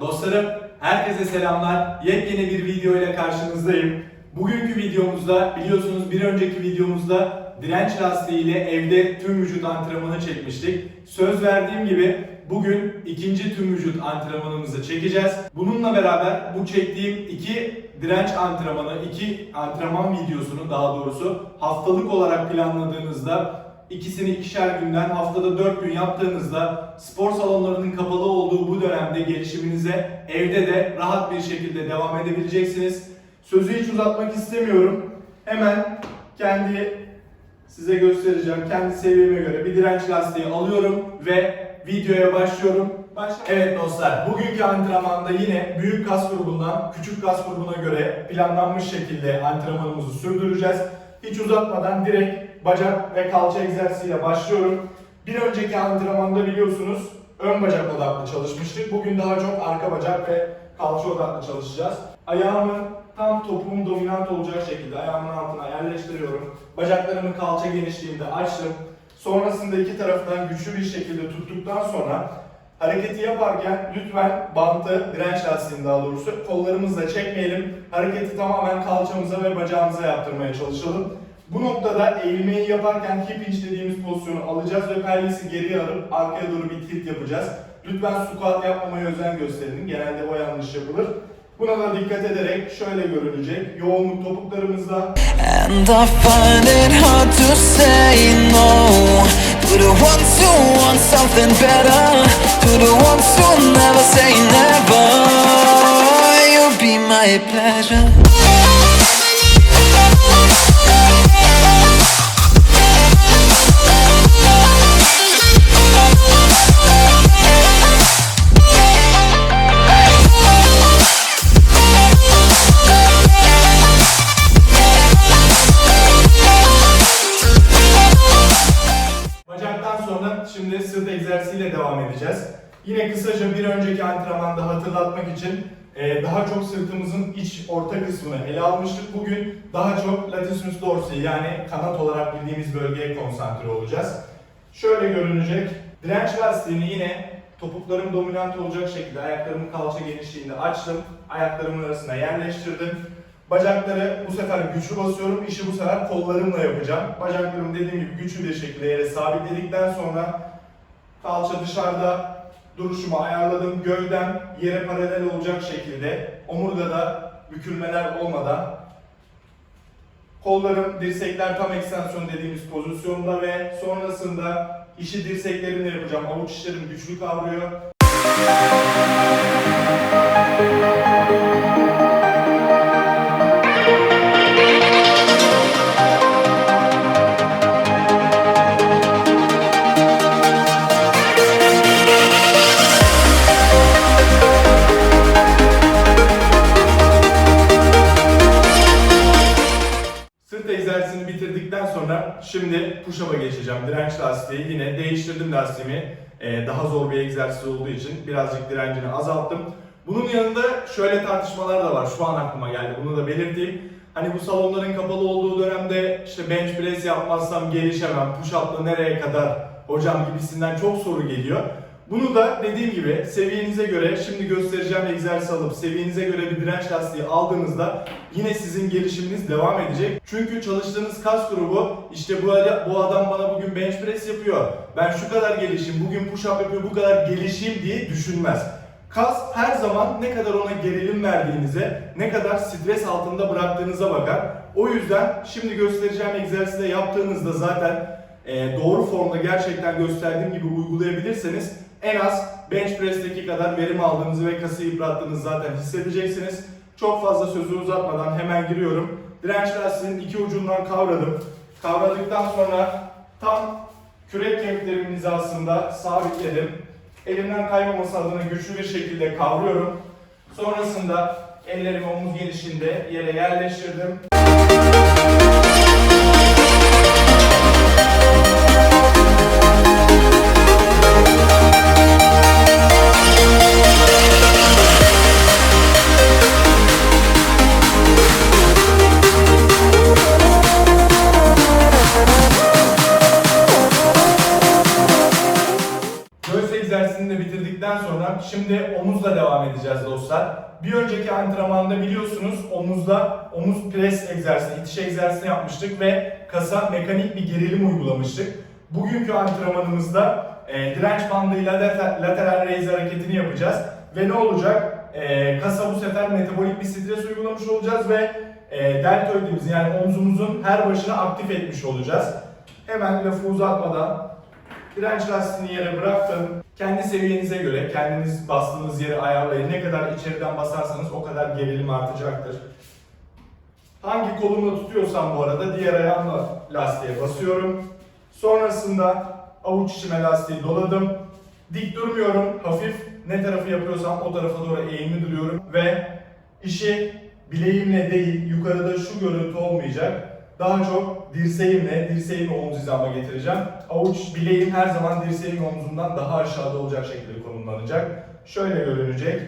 Dostlarım, herkese selamlar. Yepyeni bir video ile karşınızdayım. Bugünkü videomuzda biliyorsunuz bir önceki videomuzda direnç lastiği ile evde tüm vücut antrenmanı çekmiştik. Söz verdiğim gibi bugün ikinci tüm vücut antrenmanımızı çekeceğiz. Bununla beraber bu çektiğim iki direnç antrenmanı, iki antrenman videosunu daha doğrusu haftalık olarak planladığınızda İkisini ikişer günden haftada 4 gün yaptığınızda spor salonlarının kapalı olduğu bu dönemde gelişiminize evde de rahat bir şekilde devam edebileceksiniz. Sözü hiç uzatmak istemiyorum. Hemen kendi size göstereceğim. Kendi seviyeme göre bir direnç lastiği alıyorum ve videoya başlıyorum. Başla. Evet dostlar, bugünkü antrenmanda yine büyük kas grubundan küçük kas grubuna göre planlanmış şekilde antrenmanımızı sürdüreceğiz. Hiç uzatmadan direkt bacak ve kalça egzersiziyle başlıyorum. Bir önceki antrenmanda biliyorsunuz ön bacak odaklı çalışmıştık. Bugün daha çok arka bacak ve kalça odaklı çalışacağız. Ayağımı tam topuğum dominant olacak şekilde ayağımın altına yerleştiriyorum. Bacaklarımı kalça genişliğinde açtım. Sonrasında iki taraftan güçlü bir şekilde tuttuktan sonra hareketi yaparken lütfen bantı, direnç lastiğini daha doğrusu kollarımızla çekmeyelim. Hareketi tamamen kalçamıza ve bacağımıza yaptırmaya çalışalım. Bu noktada eğilmeyi yaparken hip hinge dediğimiz pozisyonu alacağız ve pelvisi geriye alıp arkaya doğru bir tilt yapacağız. Lütfen squat yapmamaya özen gösterin. Genelde o yanlış yapılır. Buna da dikkat ederek şöyle görünecek. Yoğunluk topuklarımızda, And I find it hard to say no To the ones who want something better. To the ones who never say never. You'll be my pleasure Yine kısaca bir önceki antrenmanda hatırlatmak için e, daha çok sırtımızın iç orta kısmını ele almıştık. Bugün daha çok latissimus dorsi yani kanat olarak bildiğimiz bölgeye konsantre olacağız. Şöyle görünecek. Direnç lastiğini yine topuklarım dominant olacak şekilde ayaklarımı kalça genişliğinde açtım. Ayaklarımın arasına yerleştirdim. Bacakları bu sefer güçlü basıyorum. İşi bu sefer kollarımla yapacağım. Bacaklarımı dediğim gibi güçlü bir şekilde yere sabitledikten sonra kalça dışarıda duruşumu ayarladım. Gövdem yere paralel olacak şekilde omurgada bükülmeler olmadan kollarım dirsekler tam ekstensiyon dediğimiz pozisyonda ve sonrasında işi dirseklerimle yapacağım. Avuç içlerim güçlü kavruyor. Şimdi push-up'a geçeceğim. Direnç lastiği yine değiştirdim lastiğimi. Ee, daha zor bir egzersiz olduğu için birazcık direncini azalttım. Bunun yanında şöyle tartışmalar da var. Şu an aklıma geldi. Bunu da belirteyim. Hani bu salonların kapalı olduğu dönemde işte bench press yapmazsam gelişemem. Push-up'la nereye kadar hocam gibisinden çok soru geliyor. Bunu da dediğim gibi seviyenize göre şimdi göstereceğim egzersiz alıp seviyenize göre bir direnç lastiği aldığınızda yine sizin gelişiminiz devam edecek. Çünkü çalıştığınız kas grubu işte bu, bu adam bana bugün bench press yapıyor. Ben şu kadar gelişim, bugün push up yapıyor bu kadar gelişeyim diye düşünmez. Kas her zaman ne kadar ona gerilim verdiğinize, ne kadar stres altında bıraktığınıza bakar. O yüzden şimdi göstereceğim egzersizde yaptığınızda zaten doğru formda gerçekten gösterdiğim gibi uygulayabilirseniz en az bench press'teki kadar verim aldığınızı ve kası yıprattığınızı zaten hissedeceksiniz. Çok fazla sözü uzatmadan hemen giriyorum. Direnç lastiğinin iki ucundan kavradım. Kavradıktan sonra tam kürek kemiklerimin hizasında sabitledim. Elimden kaymaması adına güçlü bir şekilde kavruyorum. Sonrasında ellerimi omuz genişliğinde yere yerleştirdim. Şimdi omuzla devam edeceğiz dostlar. Bir önceki antrenmanda biliyorsunuz omuzda omuz pres egzersizi, itiş egzersizini yapmıştık ve kasa mekanik bir gerilim uygulamıştık. Bugünkü antrenmanımızda e, direnç bandıyla later- lateral raise hareketini yapacağız. Ve ne olacak? E, kasa bu sefer metabolik bir stres uygulamış olacağız ve e, deltoidimizi yani omzumuzun her başına aktif etmiş olacağız. Hemen lafı uzatmadan direnç lastiğini yere bıraktım. Kendi seviyenize göre kendiniz bastığınız yeri ayarlayın. Ne kadar içeriden basarsanız o kadar gerilim artacaktır. Hangi kolumla tutuyorsam bu arada diğer ayağımla lastiğe basıyorum. Sonrasında avuç içime lastiği doladım. Dik durmuyorum. Hafif ne tarafı yapıyorsam o tarafa doğru eğimli duruyorum ve işi bileğimle değil yukarıda şu görüntü olmayacak. Daha çok dirseğimle, dirseğimi omuz hizama getireceğim. Avuç bileğim her zaman dirseğim omzumdan daha aşağıda olacak şekilde konumlanacak. Şöyle görünecek.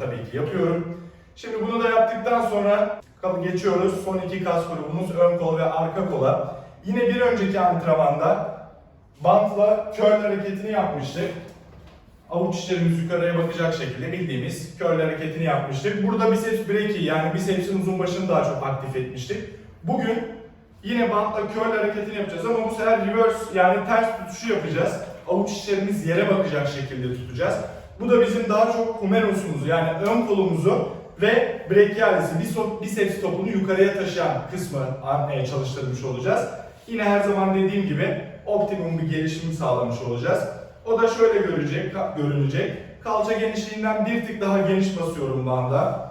Tabii ki yapıyorum. Şimdi bunu da yaptıktan sonra geçiyoruz son iki kas grubumuz ön kol ve arka kola. Yine bir önceki antrenmanda bantla curl hareketini yapmıştık. Avuç içlerimiz yukarıya bakacak şekilde bildiğimiz curl hareketini yapmıştık. Burada biceps breaki yani bicepsin uzun başını daha çok aktif etmiştik. Bugün yine bantla curl hareketini yapacağız ama bu sefer reverse yani ters tutuşu yapacağız. Avuç içlerimiz yere bakacak şekilde tutacağız. Bu da bizim daha çok humerusumuzu yani ön kolumuzu ve brachialis'i biceps topunu yukarıya taşıyan kısmı çalıştırmış olacağız. Yine her zaman dediğim gibi optimum bir gelişim sağlamış olacağız. O da şöyle görecek, görünecek. Kalça genişliğinden bir tık daha geniş basıyorum banda.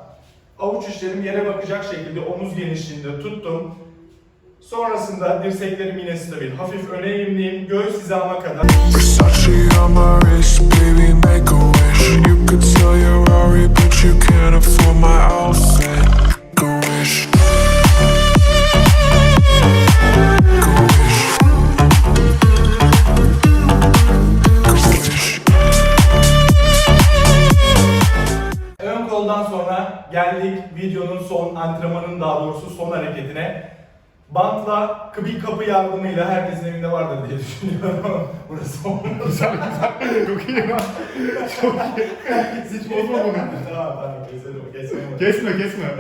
Avuç içlerim yere bakacak şekilde omuz genişliğinde tuttum. Sonrasında dirseklerim yine stabil. Hafif öne eğimliyim. Göğüs hizama kadar. Ön koldan sonra geldik videonun son antrenmanın daha doğrusu son hareketine. Bantla bir kapı yardımıyla herkesin evinde vardır diye düşünüyorum. Burası olmaz. Güzel güzel. Çok iyi lan. Çok iyi. Hiç bozma bunu. tamam tamam keselim keselim. Kesme kesme.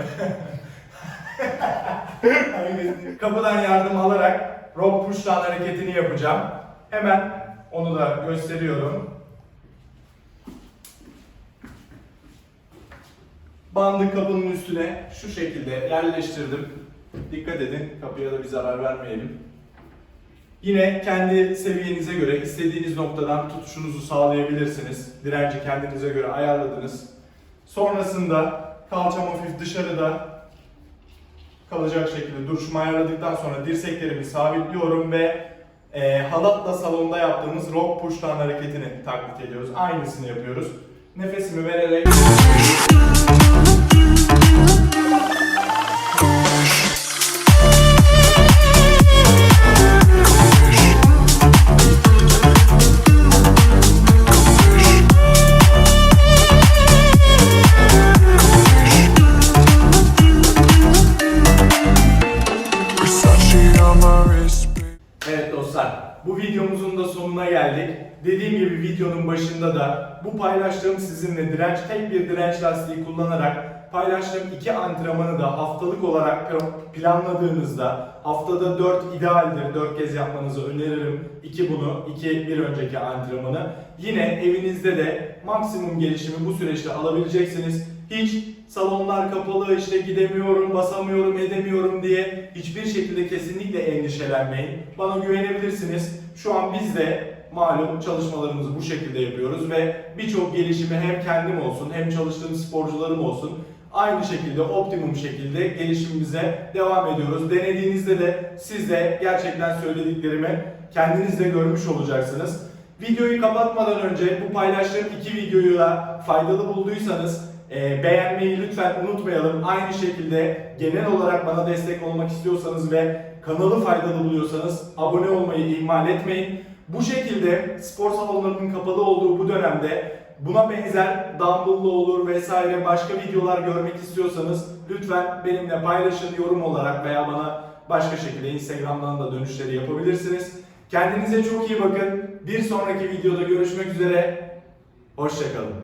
Kapıdan yardım alarak rope push down hareketini yapacağım. Hemen onu da gösteriyorum. Bandı kapının üstüne şu şekilde yerleştirdim. Dikkat edin kapıya da bir zarar vermeyelim. Yine kendi seviyenize göre istediğiniz noktadan tutuşunuzu sağlayabilirsiniz. Direnci kendinize göre ayarladınız. Sonrasında kalçam hafif dışarıda kalacak şekilde duruşumu ayarladıktan sonra dirseklerimi sabitliyorum ve e, halatla salonda yaptığımız rock push hareketini taklit ediyoruz. Aynısını yapıyoruz. Nefesimi vererek gibi videonun başında da bu paylaştığım sizinle direnç, tek bir direnç lastiği kullanarak paylaştığım iki antrenmanı da haftalık olarak planladığınızda haftada 4 idealdir. 4 kez yapmanızı öneririm. 2 bunu, 2 bir önceki antrenmanı. Yine evinizde de maksimum gelişimi bu süreçte alabileceksiniz. Hiç salonlar kapalı işte gidemiyorum, basamıyorum, edemiyorum diye hiçbir şekilde kesinlikle endişelenmeyin. Bana güvenebilirsiniz. Şu an biz de malum çalışmalarımızı bu şekilde yapıyoruz ve birçok gelişimi hem kendim olsun hem çalıştığım sporcularım olsun aynı şekilde optimum şekilde gelişimimize devam ediyoruz. Denediğinizde de siz de gerçekten söylediklerimi kendiniz de görmüş olacaksınız. Videoyu kapatmadan önce bu paylaştığım iki videoyu da faydalı bulduysanız Ee, beğenmeyi lütfen unutmayalım. Aynı şekilde genel olarak bana destek olmak istiyorsanız ve kanalı faydalı buluyorsanız abone olmayı ihmal etmeyin. Bu şekilde spor salonlarının kapalı olduğu bu dönemde buna benzer dumbbell'lı olur vesaire başka videolar görmek istiyorsanız lütfen benimle paylaşın yorum olarak veya bana başka şekilde Instagram'dan da dönüşleri yapabilirsiniz. Kendinize çok iyi bakın. Bir sonraki videoda görüşmek üzere. Hoşçakalın.